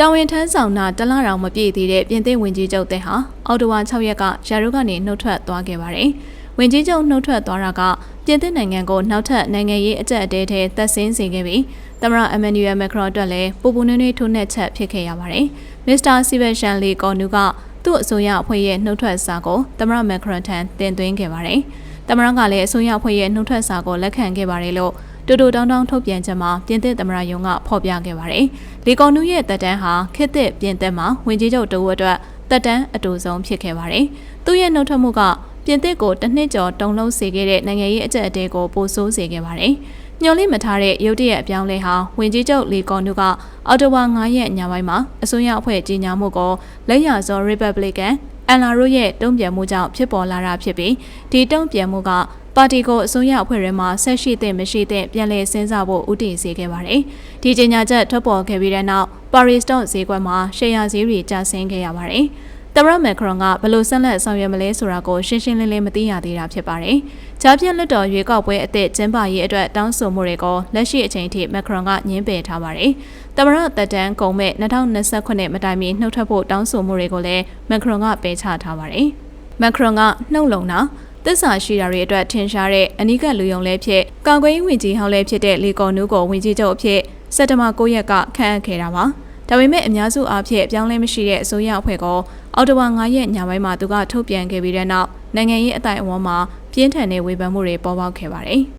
တာဝန်ထမ်းဆောင်တာတလတောင်မပြည့်သေးတဲ့ပြင်သစ်ဝင်ကြီးချုပ်တဲ့ဟာအော်တိုဝါ6ရက်ကရာရုကနေနှုတ်ထွက်သွားခဲ့ပါတယ်။ဝင်ကြီးချုပ်နှုတ်ထွက်သွားတာကပြင်သစ်နိုင်ငံကိုနောက်ထပ်နိုင်ငံရေးအကြက်အတဲထဲသက်ဆင်းစေခဲ့ပြီးသမ္မတအမန်နျူရယ်မက်ခရွန်အတွက်လည်းပူပူနွေးနွေးထိုးနှက်ချက်ဖြစ်ခဲ့ရပါတယ်။မစ္စတာစီဗယ်ရှန်လီကော်နူကသူ့အစိုးရအဖွဲ့ရဲ့နှုတ်ထွက်စာကိုသမ္မတမက်ခရွန်ထံတင်သွင်းခဲ့ပါတယ်။သမ္မတကလည်းအစိုးရအဖွဲ့ရဲ့နှုတ်ထွက်စာကိုလက်ခံခဲ့ပါတယ်လို့ တူတူတောင်းတောင်းထုတ်ပြန်ချက်မှာပြင်သစ်သမ္မတယုံကဖော်ပြခဲ့ပါတယ်။လီကွန်နူရဲ့တက်တန်းဟာခေတ်သစ်ပြင်သစ်မှာဝင်ကြီးချုပ်တဦးအတွက်တက်တန်းအတူဆုံးဖြစ်ခဲ့ပါတယ်။သူ့ရဲ့နှုတ်ထွက်မှုကပြင်သစ်ကိုတစ်နှစ်ကျော်တုံလုံးစေခဲ့တဲ့နိုင်ငံရေးအကြက်အတဲကိုပိုဆိုးစေခဲ့ပါတယ်။ညှော်လိမထားတဲ့ရုတ်တရက်အပြောင်းလဲဟာဝင်ကြီးချုပ်လီကွန်နူကအော်တိုဝါ9ရက်ညပိုင်းမှာအစိုးရအဖွဲ့ကြီးညာမှုကိုလက်ရစော Republican အန်လာရိုရဲ့တုံ့ပြန်မှုကြောင့်ဖြစ်ပေါ်လာတာဖြစ်ပြီးဒီတုံ့ပြန်မှုက ပါတီကိုအစိုးရအဖွဲ့ထဲမှာဆက်ရှိတဲ့မရှိတဲ့ပြန်လည်စဉ်းစားဖို့ဦးတည်စေခဲ့ပါတယ်။ဒီကြေညာချက်ထွက်ပေါ်ခဲ့ပြီးတဲ့နောက်ပါရီစတော့ဈေးကွက်မှာရှယ်ယာဈေးတွေကျဆင်းခဲ့ရပါတယ်။သမ္မတမက်ခရွန်ကဘယ်လိုဆက်လက်ဆောင်ရွက်မလဲဆိုတာကိုရှင်းရှင်းလင်းလင်းမသိရသေးတာဖြစ်ပါတယ်။ဂျားပြန့်လွတ်တော်ရွေးကောက်ပွဲအသစ်ကျင်းပရေးအတွက်တောင်းဆိုမှုတွေကိုလက်ရှိအချိန်ထိမက်ခရွန်ကညှင်းပယ်ထားပါတယ်။သမ္မတတက်တန်းကုန်မဲ့2029မတိုင်မီနှုတ်ထွက်ဖို့တောင်းဆိုမှုတွေကိုလည်းမက်ခရွန်ကပယ်ချထားပါတယ်။မက်ခရွန်ကနှုတ်လုံတာ သစ္စာရှိတာတွေအတွက်ထင်ရှားတဲ့အနီးကပ်လူယုံလဲဖြစ်ကာကွယ်ရေးဝန်ကြီးဟောင်းလဲဖြစ်တဲ့လီကော်နူးကိုဝန်ကြီးချုပ်အဖြစ်စက်တဘာ9ရက်ကခန့်အပ်ခဲ့တာပါဒါပေမဲ့အများစုအားဖြင့်ပြောင်းလဲမရှိတဲ့အစိုးရအဖွဲ့ကအော်တိုဝါ9ရက်ညပိုင်းမှာသူကထုတ်ပြန်ခဲ့ပြီးတဲ့နောက်နိုင်ငံရေးအတိုင်းအဝန်းမှာပြင်းထန်တဲ့ဝေဖန်မှုတွေပေါ်ပေါက်ခဲ့ပါတယ်။